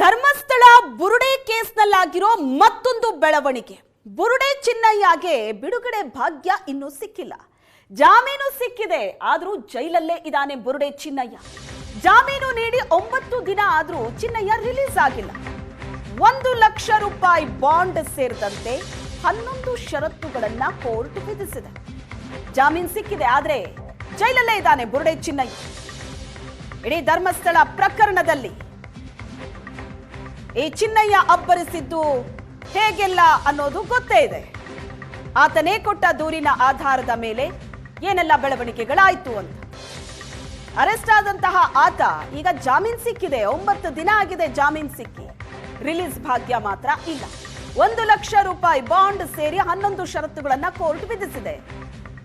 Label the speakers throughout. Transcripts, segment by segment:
Speaker 1: ಧರ್ಮಸ್ಥಳ ಬುರುಡೆ ಕೇಸ್ನಲ್ಲಾಗಿರೋ ಮತ್ತೊಂದು ಬೆಳವಣಿಗೆ. ಬುರುಡೆ ಚಿನ್ನಯ್ಯಗೆ ಬಿಡುಗಡೆ ಭಾಗ್ಯ ಇನ್ನೂ ಸಿಕ್ಕಿಲ್ಲ. ಜಾಮೀನು ಸಿಕ್ಕಿದೆ, ಆದರೂ ಜೈಲಲ್ಲೇ ಇದ್ದಾನೆ ಬುರುಡೆ ಚಿನ್ನಯ್ಯ. ಜಾಮೀನು ನೀಡಿ ಒಂಬತ್ತು ದಿನ ಆದರೂ ಚಿನ್ನಯ್ಯ ರಿಲೀಸ್ ಆಗಿಲ್ಲ. ಒಂದು ಲಕ್ಷ ರೂಪಾಯಿ ಬಾಂಡ್ ಸೇರಿದಂತೆ ಹನ್ನೊಂದು ಷರತ್ತುಗಳನ್ನ ಕೋರ್ಟ್ ವಿಧಿಸಿದೆ. ಜಾಮೀನು ಸಿಕ್ಕಿದೆ, ಆದ್ರೆ ಜೈಲಲ್ಲೇ ಇದ್ದಾನೆ ಬುರುಡೆ ಚಿನ್ನಯ್ಯ. ಇಡೀ ಧರ್ಮಸ್ಥಳ ಪ್ರಕರಣದಲ್ಲಿ ಈ ಚಿನ್ನಯ್ಯ ಅಬ್ಬರಿಸಿದ್ದು ಹೇಗೆಲ್ಲ ಅನ್ನೋದು ಗೊತ್ತೇ ಇದೆ. ಆತನೇ ಕೊಟ್ಟ ದೂರಿನ ಆಧಾರದ ಮೇಲೆ ಏನೆಲ್ಲ ಬೆಳವಣಿಗೆಗಳಾಯ್ತು ಅಂತ. ಅರೆಸ್ಟ್ ಆದಂತಹ ಆತ ಈಗ ಜಾಮೀನ್ ಸಿಕ್ಕಿದೆ. ಒಂಬತ್ತು ದಿನ ಆಗಿದೆ ಜಾಮೀನ್ ಸಿಕ್ಕಿ. ರಿಲೀಸ್ ಭಾಗ್ಯ ಮಾತ್ರ ಇಲ್ಲ. ಒಂದು ಲಕ್ಷ ರೂಪಾಯಿ ಬಾಂಡ್ ಸೇರಿ ಹನ್ನೊಂದು ಷರತ್ತುಗಳನ್ನ ಕೋರ್ಟ್ ವಿಧಿಸಿದೆ.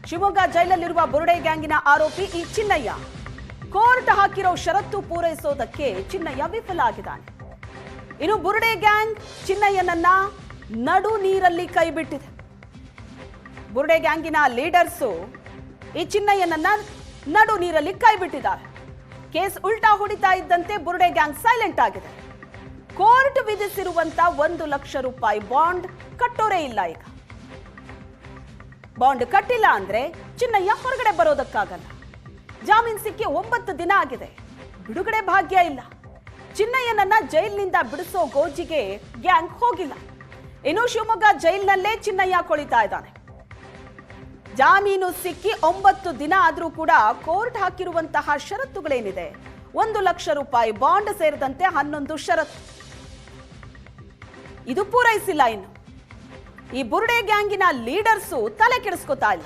Speaker 1: ಶಿವಮೊಗ್ಗ ಜೈಲಲ್ಲಿರುವ ಬುರುಡೆ ಗ್ಯಾಂಗಿನ ಆರೋಪಿ ಈ ಚಿನ್ನಯ್ಯ. ಕೋರ್ಟ್ ಹಾಕಿರೋ ಷರತ್ತು ಪೂರೈಸೋದಕ್ಕೆ ಚಿನ್ನಯ್ಯ ವಿಫಲ ಆಗಿದ್ದಾನೆ ಇನ್ನು ಬುರುಡೆ ಗ್ಯಾಂಗ್ ಚಿನ್ನಯ್ಯನನ್ನ ನಡು ನೀರಲ್ಲಿ ಕೈಬಿಟ್ಟಿದೆ. ಬುರುಡೆ ಗ್ಯಾಂಗಿನ ಲೀಡರ್ಸು ಈ ಚಿನ್ನಯ್ಯನನ್ನ ನಡು ನೀರಲ್ಲಿ ಕೈಬಿಟ್ಟಿದ್ದಾರೆ. ಕೇಸ್ ಉಲ್ಟಾ ಹೊಡಿತಾ ಇದ್ದಂತೆ ಬುರುಡೆ ಗ್ಯಾಂಗ್ ಸೈಲೆಂಟ್ ಆಗಿದೆ. ಕೋರ್ಟ್ ವಿಧಿಸಿರುವಂತ ಒಂದು ಲಕ್ಷ ರೂಪಾಯಿ ಬಾಂಡ್ ಕಟ್ಟೋರೇ ಇಲ್ಲ ಈಗ. ಬಾಂಡ್ ಕಟ್ಟಿಲ್ಲ ಅಂದ್ರೆ ಚಿನ್ನಯ್ಯ ಹೊರಗಡೆ ಬರೋದಕ್ಕಾಗಲ್ಲ. ಜಾಮೀನ್ ಸಿಕ್ಕಿ ಒಂಬತ್ತು ದಿನ ಆಗಿದೆ. ಬಿಡುಗಡೆ ಭಾಗ್ಯ ಇಲ್ಲ. ಚಿನ್ನಯ್ಯನನ್ನ ಜೈಲಿನಿಂದ ಬಿಡಿಸೋ ಗೋಜಿಗೆ ಗ್ಯಾಂಗ್ ಹೋಗಿಲ್ಲ. ಇನ್ನು ಶಿವಮೊಗ್ಗ ಜೈಲಿನಲ್ಲೇ ಚಿನ್ನಯ್ಯ ಕೊಳಿತಾ ಇದ್ದಾನೆ. ಜಾಮೀನು ಸಿಕ್ಕಿ ಒಂಬತ್ತು ದಿನ ಆದರೂ ಕೂಡ ಕೋರ್ಟ್ ಹಾಕಿರುವಂತಹ ಷರತ್ತುಗಳೇನಿದೆ? ಒಂದು ಲಕ್ಷ ರೂಪಾಯಿ ಬಾಂಡ್ ಸೇರಿದಂತೆ ಹನ್ನೊಂದು ಷರತ್ತು. ಇದು ಪೂರೈಸಿಲ್ಲ ಇನ್ನು. ಈ ಬುರುಡೆ ಗ್ಯಾಂಗಿನ ಲೀಡರ್ಸು ತಲೆ ಕೆಡಿಸ್ಕೊತಾ ಇಲ್ಲ.